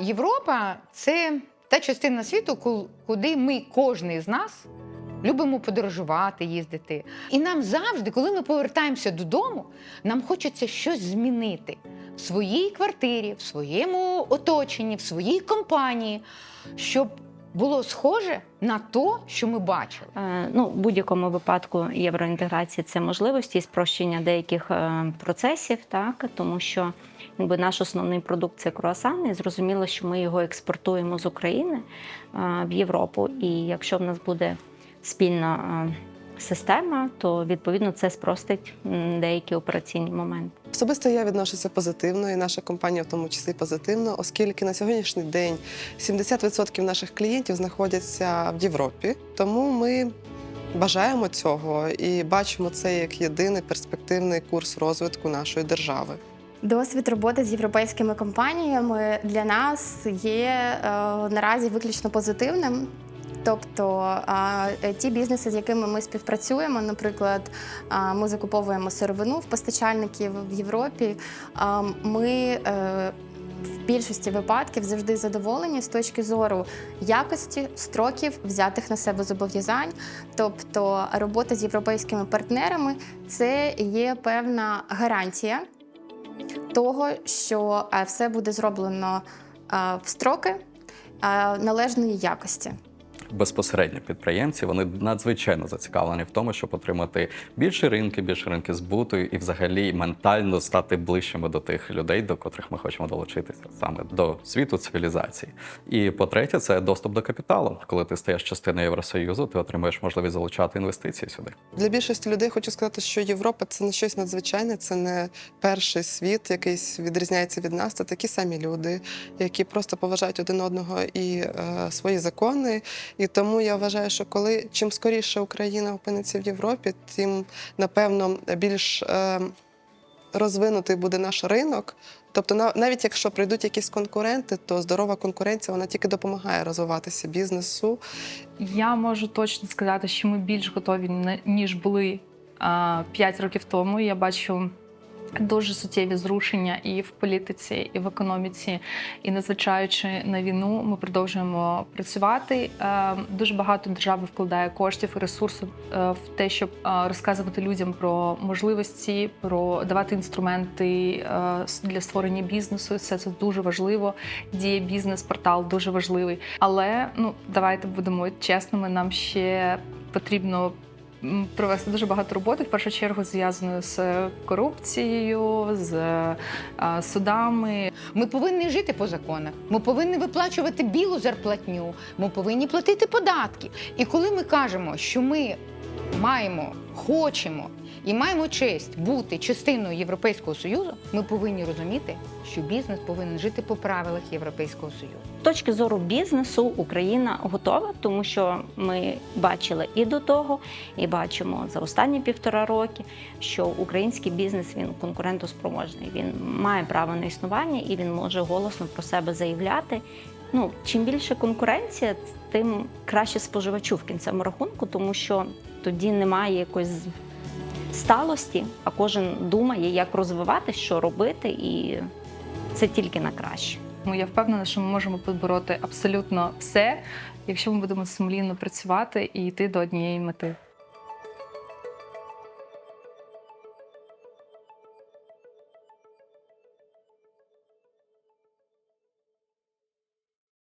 Європа це та частина світу, ку- куди ми, кожен з нас, любимо подорожувати, їздити. І нам завжди, коли ми повертаємося додому, нам хочеться щось змінити в своїй квартирі, в своєму оточенні, в своїй компанії, щоб було схоже на те, що ми бачили. Е, Ну, в будь-якому випадку євроінтеграція це можливості і спрощення деяких е, процесів, так тому що якби наш основний продукт це круасани, і зрозуміло, що ми його експортуємо з України е, в Європу. І якщо в нас буде спільна е, система, то відповідно це спростить деякі операційні моменти. Особисто я відношуся позитивно, і наша компанія в тому числі позитивно, оскільки на сьогоднішній день 70% наших клієнтів знаходяться в Європі. Тому ми бажаємо цього і бачимо це як єдиний перспективний курс розвитку нашої держави. Досвід роботи з європейськими компаніями для нас є е, наразі виключно позитивним. Тобто е, ті бізнеси, з якими ми співпрацюємо, наприклад, ми закуповуємо сировину в постачальників в Європі. Ми е, в більшості випадків завжди задоволені з точки зору якості, строків, взятих на себе зобов'язань. Тобто робота з європейськими партнерами це є певна гарантія того, що е, все буде зроблено в строки належної якості. Безпосередньо підприємці вони надзвичайно зацікавлені в тому, щоб отримати більше ринки, більше ринки збуту і взагалі ментально стати ближчими до тих людей, до котрих ми хочемо долучитися саме до світу цивілізації. І по-третє, це доступ до капіталу. Коли ти стаєш частиною Євросоюзу, ти отримуєш можливість залучати інвестиції сюди. Для більшості людей хочу сказати, що Європа це не щось надзвичайне, це не перший світ, якийсь відрізняється від нас. Це такі самі люди, які просто поважають один одного і е, свої закони. І тому я вважаю, що коли чим скоріше Україна опиниться в Європі, тим напевно більш е, розвинутий буде наш ринок. Тобто, на- навіть якщо прийдуть якісь конкуренти, то здорова конкуренція вона тільки допомагає розвиватися бізнесу Я можу точно сказати, що ми більш готові ніж були 5 років тому. Я бачу дуже суттєві зрушення і в політиці, і в економіці. І незважаючи на війну, ми продовжуємо працювати. Е, Дуже багато держави вкладає коштів і ресурсів е, в те, щоб е, розказувати людям про можливості, про давати інструменти для створення бізнесу. Все це дуже важливо. Діє бізнес-портал дуже важливий. Але ну давайте будемо чесними. Нам ще потрібно. Провести дуже багато роботи, в першу чергу зв'язаною з корупцією, з е, судами, Ми повинні жити по законах. Ми повинні виплачувати білу зарплатню. Ми повинні платити податки. І коли ми кажемо, що ми маємо, хочемо і маємо честь бути частиною Європейського Союзу, ми повинні розуміти, що бізнес повинен жити по правилах Європейського Союзу. Точки зору бізнесу Україна готова, тому що ми бачили і до того, і бачимо за останні півтора роки, що український бізнес він конкурентоспроможний. Він має право на існування і він може голосно про себе заявляти. Ну, чим більше конкуренція, тим краще споживачу в кінцевому рахунку, тому що тоді немає якоїсь сталості, а кожен думає, як розвивати, що робити, і це тільки на краще. Тому я впевнена, що ми можемо побороти абсолютно все, якщо ми будемо сумлінно працювати і йти до однієї мети.